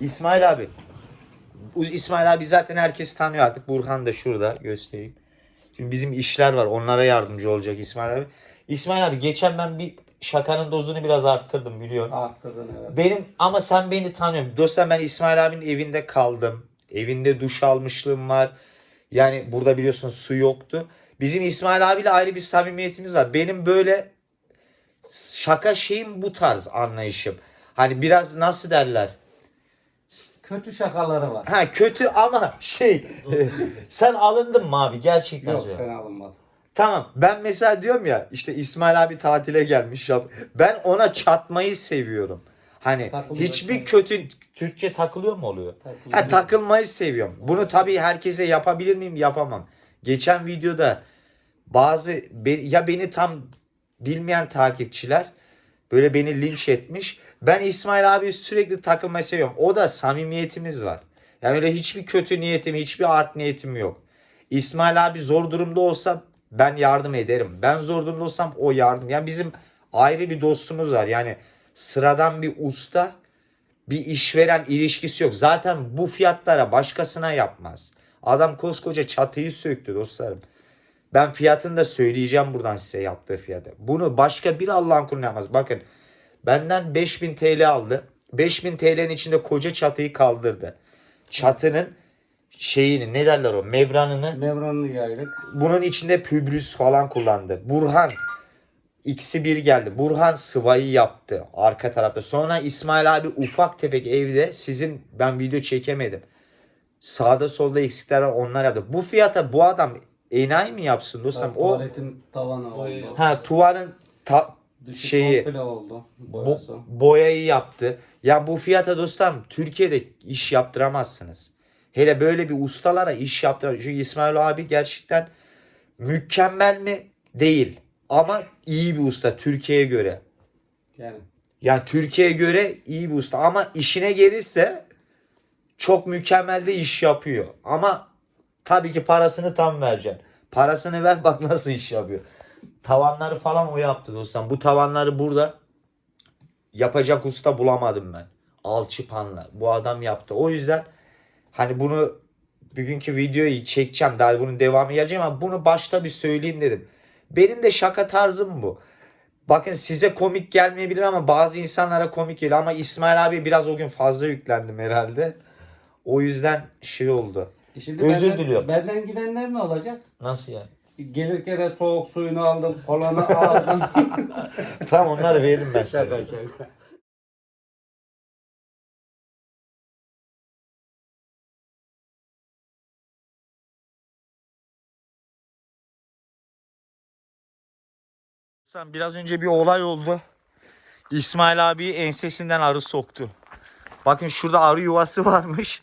İsmail abi. İsmail abi zaten herkes tanıyor artık. Burhan da şurada göstereyim. Şimdi bizim işler var. Onlara yardımcı olacak İsmail abi. İsmail abi geçen ben bir şakanın dozunu biraz arttırdım biliyorsun. Arttırdın evet. Benim ama sen beni tanıyorsun. Dostum ben İsmail abinin evinde kaldım. Evinde duş almışlığım var. Yani burada biliyorsun su yoktu. Bizim İsmail abiyle ayrı bir samimiyetimiz var. Benim böyle şaka şeyim bu tarz anlayışım. Hani biraz nasıl derler? Kötü şakaları var. Ha kötü ama şey sen alındın mı abi gerçekten Yok söylüyorum. ben alınmadım. Tamam ben mesela diyorum ya işte İsmail abi tatile gelmiş yap. Ben ona çatmayı seviyorum. Hani Takılıyor. hiçbir kötü Türkçe takılıyor mu oluyor? Takılıyor. Ha, takılmayı seviyorum. Bunu tabii herkese yapabilir miyim? Yapamam. Geçen videoda bazı be- ya beni tam bilmeyen takipçiler böyle beni linç etmiş. Ben İsmail abi sürekli takılmayı seviyorum. O da samimiyetimiz var. Yani öyle hiçbir kötü niyetim, hiçbir art niyetim yok. İsmail abi zor durumda olsa ben yardım ederim. Ben zor durumda olsam o yardım. Yani bizim ayrı bir dostumuz var. Yani sıradan bir usta bir işveren ilişkisi yok. Zaten bu fiyatlara başkasına yapmaz. Adam koskoca çatıyı söktü dostlarım. Ben fiyatını da söyleyeceğim buradan size yaptığı fiyatı. Bunu başka bir Allah'ın kuluna yapmaz. Bakın benden 5000 TL aldı. 5000 TL'nin içinde koca çatıyı kaldırdı. Çatının şeyini ne derler o membranını Mevranını yaydık. bunun içinde pübrüs falan kullandı. Burhan ikisi bir geldi. Burhan sıvayı yaptı arka tarafta. Sonra İsmail abi ufak tefek evde sizin ben video çekemedim. Sağda solda eksikler var onlar yaptı. Bu fiyata bu adam enayi mi yapsın dostum? O Tuvaletin tavanı oldu. ha tuvarın ta- Dışı şeyi komple oldu. bo- boyayı yaptı. Ya bu fiyata dostum Türkiye'de iş yaptıramazsınız. Hele böyle bir ustalara iş yaptıramaz. Şu İsmail abi gerçekten mükemmel mi? Değil. Ama iyi bir usta Türkiye'ye göre. Yani Yani Türkiye'ye göre iyi bir usta ama işine gelirse çok mükemmel de iş yapıyor. Ama tabii ki parasını tam vereceksin. Parasını ver bak nasıl iş yapıyor. Tavanları falan o yaptı dostum. Bu tavanları burada yapacak usta bulamadım ben. Alçıpanla. Bu adam yaptı. O yüzden hani bunu bugünkü videoyu çekeceğim. Daha bunun devamı gelecek ama bunu başta bir söyleyeyim dedim. Benim de şaka tarzım bu. Bakın size komik gelmeyebilir ama bazı insanlara komik geliyor. Ama İsmail abi biraz o gün fazla yüklendim herhalde. O yüzden şey oldu. E Şimdi Özür benden, diliyorum. Benden gidenler ne olacak? Nasıl yani? Gelirken soğuk suyunu aldım, kolanı aldım. tamam onları veririm ben şaka şaka. Sen biraz önce bir olay oldu. İsmail abi ensesinden arı soktu. Bakın şurada arı yuvası varmış.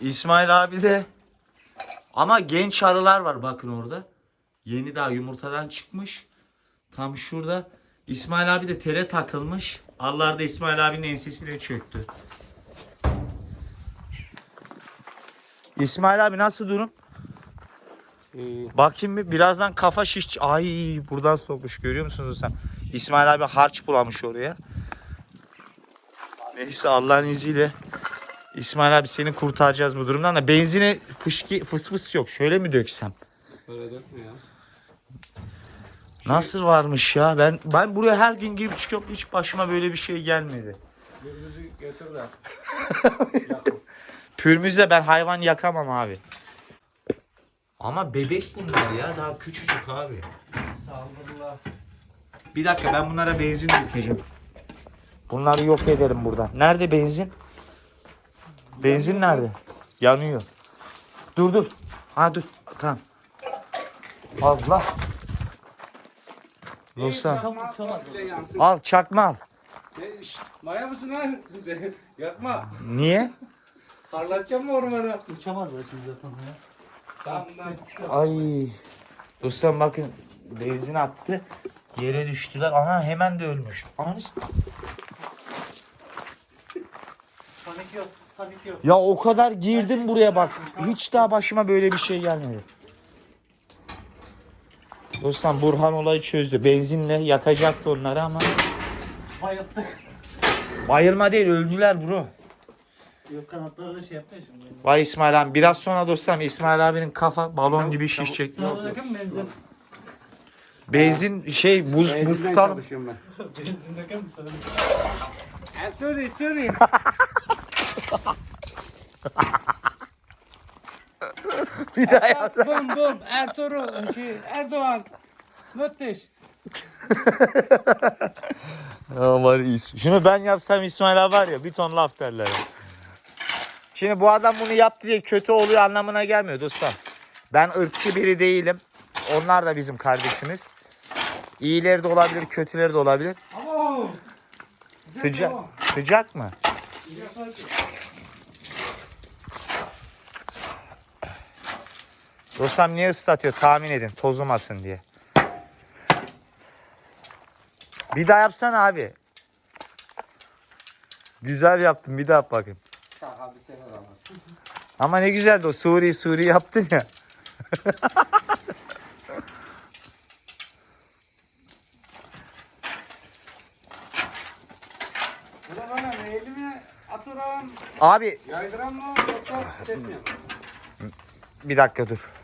İsmail abi de ama genç arılar var bakın orada. Yeni daha yumurtadan çıkmış. Tam şurada. İsmail abi de tele takılmış. Arılar da İsmail abinin ensesine çöktü. İsmail abi nasıl durum? Bakayım bir birazdan kafa şiş. Ay buradan sokmuş görüyor musunuz sen? İsmail abi harç bulamış oraya. Neyse Allah'ın izniyle İsmail abi seni kurtaracağız bu durumdan da benzine fışki fıs fıs yok. Şöyle mi döksem? Böyle dökme ya. Nasıl varmış ya? Ben ben buraya her gün girip çıkıyorum. Hiç başıma böyle bir şey gelmedi. Gürbüzü götür de. Pürmüzle ben hayvan yakamam abi. Ama bebek bunlar ya. Daha küçücük abi. Saldırılar. Bir dakika ben bunlara benzin dökeceğim. Bunları yok ederim buradan. Nerede benzin? Benzin nerede? Yanıyor. Dur dur. Ha dur. Tamam. Allah. Dostum. Al çakma al. E, şşt, Maya mısın lan? Yakma. Niye? Parlatacağım mı ormanı? Uçamazlar şimdi zaten ya. Tamam lan. Ay. Dostum bakın benzin attı. Yere düştüler. Ana hemen de ölmüş. Ananız. Panik yok. Panik yok. Ya o kadar girdim buraya bak. Hiç daha başıma böyle bir şey gelmedi. Dostum Burhan olayı çözdü. Benzinle yakacaktı onları ama Bayılttık. bayılma değil öldüler bro. Yok kanatları da şey yaptı ya şimdi. Vay İsmail abi biraz sonra dostum İsmail abinin kafa balon gibi şişecek. Sana bakın benzin. Benzin şey buz buz Benzinden tutalım. çalışıyorum ben. Benzin bakar mısın? Ha, sorry sorry. Bir daha yap. bom bom Ertuğrul şey Erdoğan. Müthiş. Aman İsmail. Şunu ben yapsam İsmail abi var ya bir ton laf derler. Şimdi bu adam bunu yaptı diye kötü oluyor anlamına gelmiyor dostum. Ben ırkçı biri değilim. Onlar da bizim kardeşimiz. İyileri de olabilir, kötüleri de olabilir. Ama Sıcak sıcak mı? Dostum niye ıslatıyor tahmin edin tozumasın diye. Bir daha yapsana abi. Güzel yaptın bir daha yap bakayım. Abi. Ama ne güzeldi o Suri Suri yaptın ya. Abi mı yoksa bir dakika dur.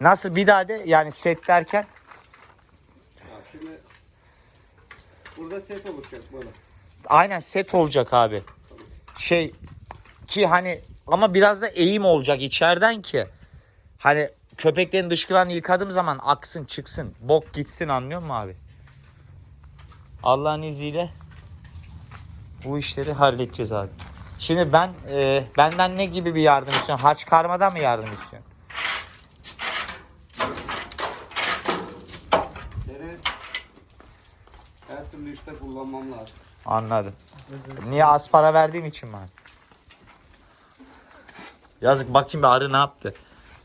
Nasıl bir daha de yani set derken şimdi burada set oluşacak böyle. aynen set olacak abi. Şey ki hani ama biraz da eğim olacak içeriden ki hani köpeklerin dışkılarını yıkadığım zaman aksın çıksın bok gitsin anlıyor musun abi? Allah'ın izniyle bu işleri halledeceğiz abi. Şimdi ben e, benden ne gibi bir yardım istiyorsun? Haç karmadan mı yardım istiyorsun? Seni işte kullanmam lazım. Anladım. Niye az para verdiğim için mi? Yazık bakayım bir arı ne yaptı.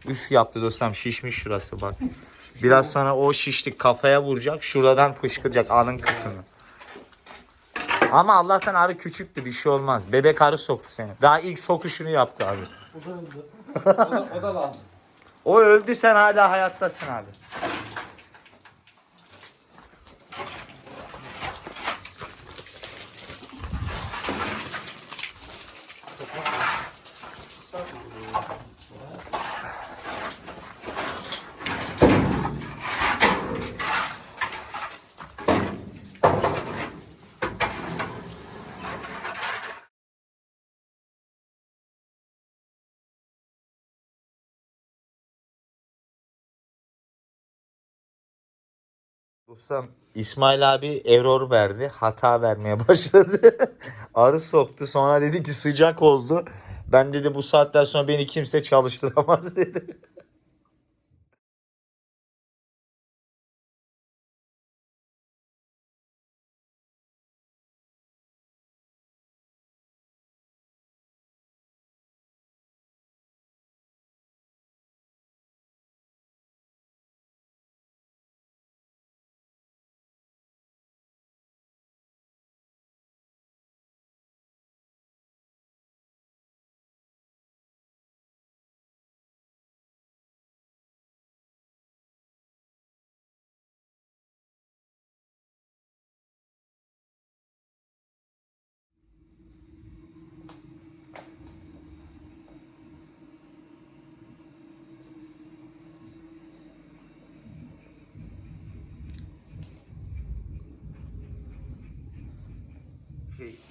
Üf yaptı dostum şişmiş şurası bak. Biraz sonra o şişlik kafaya vuracak. Şuradan fışkıracak alın kısmı. Ama Allah'tan arı küçüktü bir şey olmaz. Bebek arı soktu seni. Daha ilk sokuşunu yaptı abi. O da öldü. O da, o da lazım. O öldü sen hala hayattasın abi. Dostum İsmail abi error verdi. Hata vermeye başladı. Arı soktu. Sonra dedi ki sıcak oldu. Ben dedi bu saatten sonra beni kimse çalıştıramaz dedi.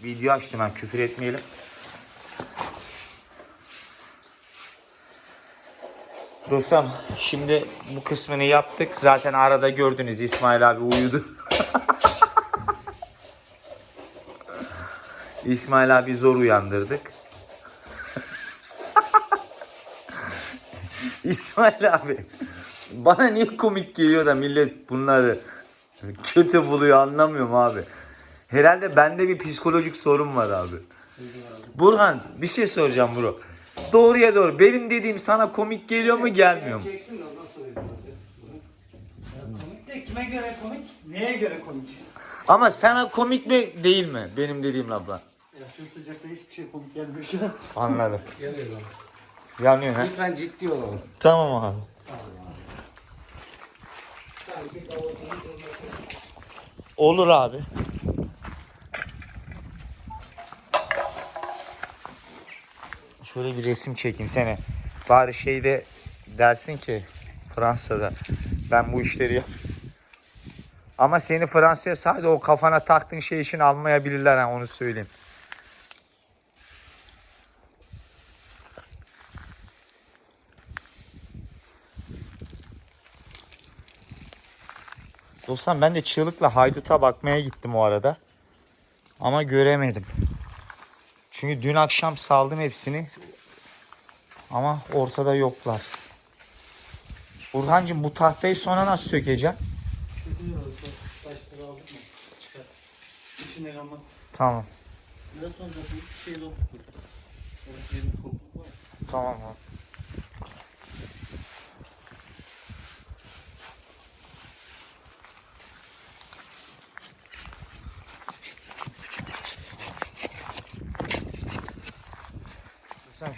Video açtım ben küfür etmeyelim. Dostum şimdi bu kısmını yaptık. Zaten arada gördünüz İsmail abi uyudu. İsmail abi zor uyandırdık. İsmail abi bana niye komik geliyor da millet bunları kötü buluyor anlamıyorum abi. Herhalde bende bir psikolojik sorun var abi. Burhan bir şey soracağım bro. Doğruya doğru. Benim dediğim sana komik geliyor mu gelmiyor mu? Çeksin de ondan sonra. Komik de kime göre komik? Neye göre komik? Ama sana komik mi değil mi benim dediğim abla? Ya şu sıcakta hiçbir şey komik gelmiyor şu an. Anladım. Geliyor lan. Yanıyor ha. Lütfen ciddi olalım. Tamam abi. Olur abi. Şöyle bir resim çekeyim seni. Bari şeyde dersin ki Fransa'da ben bu işleri yap. Ama seni Fransa'ya sadece o kafana taktığın şey için almayabilirler ha onu söyleyeyim. Dostum ben de çığlıkla hayduta bakmaya gittim o arada. Ama göremedim. Çünkü dün akşam saldım hepsini. Ama ortada yoklar. Burhancığım bu tahtayı sonra nasıl sökeceğim? İçinde kalmaz. Tamam. Biraz sonra zaten bir şeyle oturturuz. Orası yerin kokluk var. Tamam abi.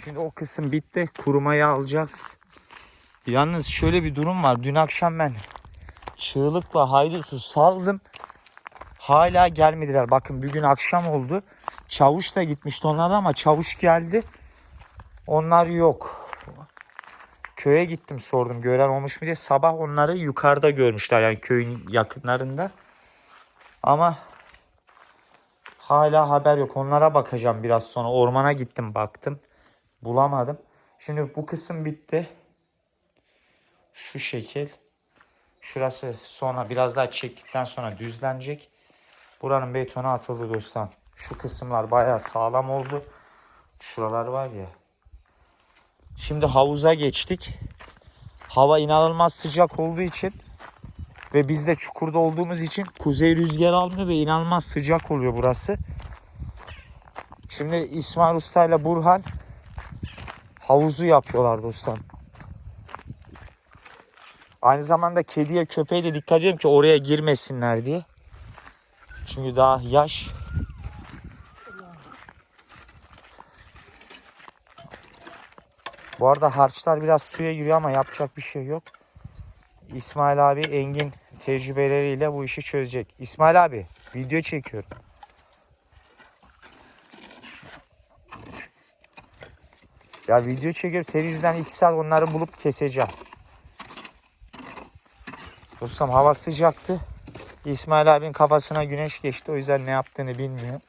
Şimdi o kısım bitti. Kurumayı alacağız. Yalnız şöyle bir durum var. Dün akşam ben çığlıkla haydutu saldım. Hala gelmediler. Bakın bugün akşam oldu. Çavuş da gitmişti onlarda ama çavuş geldi. Onlar yok. Köye gittim sordum gören olmuş mu diye. Sabah onları yukarıda görmüşler yani köyün yakınlarında. Ama hala haber yok. Onlara bakacağım biraz sonra. Ormana gittim baktım. Bulamadım. Şimdi bu kısım bitti. Şu şekil. Şurası sonra biraz daha çektikten sonra düzlenecek. Buranın betonu atıldı dostum. Şu kısımlar bayağı sağlam oldu. Şuralar var ya. Şimdi havuza geçtik. Hava inanılmaz sıcak olduğu için ve biz de çukurda olduğumuz için kuzey rüzgar almıyor ve inanılmaz sıcak oluyor burası. Şimdi İsmail Usta ile Burhan havuzu yapıyorlar dostum. Aynı zamanda kediye köpeğe de dikkat ediyorum ki oraya girmesinler diye. Çünkü daha yaş. Bu arada harçlar biraz suya giriyor ama yapacak bir şey yok. İsmail abi Engin tecrübeleriyle bu işi çözecek. İsmail abi video çekiyorum. Ya video çekiyorum. Senin yüzünden 2 saat onları bulup keseceğim. Dostum hava sıcaktı. İsmail abinin kafasına güneş geçti. O yüzden ne yaptığını bilmiyor.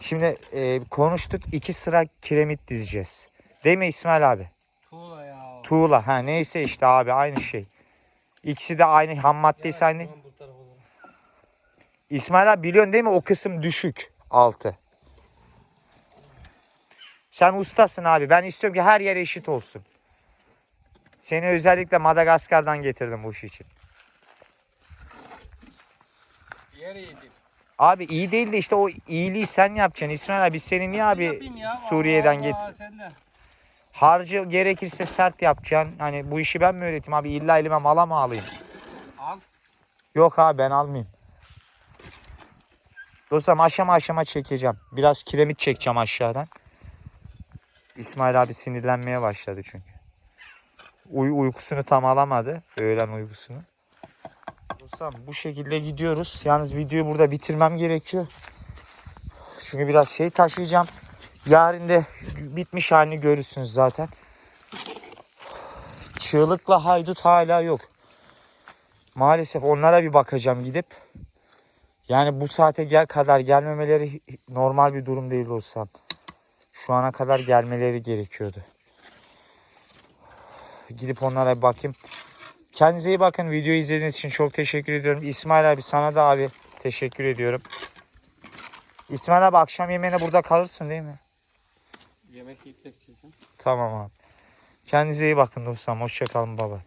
Şimdi e, konuştuk. iki sıra kiremit dizeceğiz. Değil mi İsmail abi? Tuğla ya. Tuğla. Ha neyse işte abi aynı şey. İkisi de aynı ham maddesi aynı. İsmail abi biliyorsun değil mi o kısım düşük altı. Sen ustasın abi. Ben istiyorum ki her yer eşit olsun. Seni özellikle Madagaskar'dan getirdim bu iş için. Yer. Abi iyi değil de işte o iyiliği sen yapacaksın İsmail abi. Biz seni niye abi ya, Suriye'den Allah get Allah, sen de. Harcı gerekirse sert yapacaksın. Hani bu işi ben mi öğreteyim abi? İlla elime mala mı alayım? Al. Yok abi ben almayayım. Dostum aşama aşama çekeceğim. Biraz kiremit çekeceğim aşağıdan. İsmail abi sinirlenmeye başladı çünkü. Uy uykusunu tam alamadı. Öğlen uykusunu. Dostum bu şekilde gidiyoruz. Yalnız videoyu burada bitirmem gerekiyor. Çünkü biraz şey taşıyacağım. Yarın da bitmiş halini görürsünüz zaten. Çığlıkla haydut hala yok. Maalesef onlara bir bakacağım gidip. Yani bu saate gel kadar gelmemeleri normal bir durum değil olsam. Şu ana kadar gelmeleri gerekiyordu. Gidip onlara bir bakayım. Kendinize iyi bakın. Videoyu izlediğiniz için çok teşekkür ediyorum. İsmail abi sana da abi teşekkür ediyorum. İsmail abi akşam yemeğine burada kalırsın değil mi? Yemek yiyip. Tamam abi. Kendinize iyi bakın dostum. Hoşçakalın baba.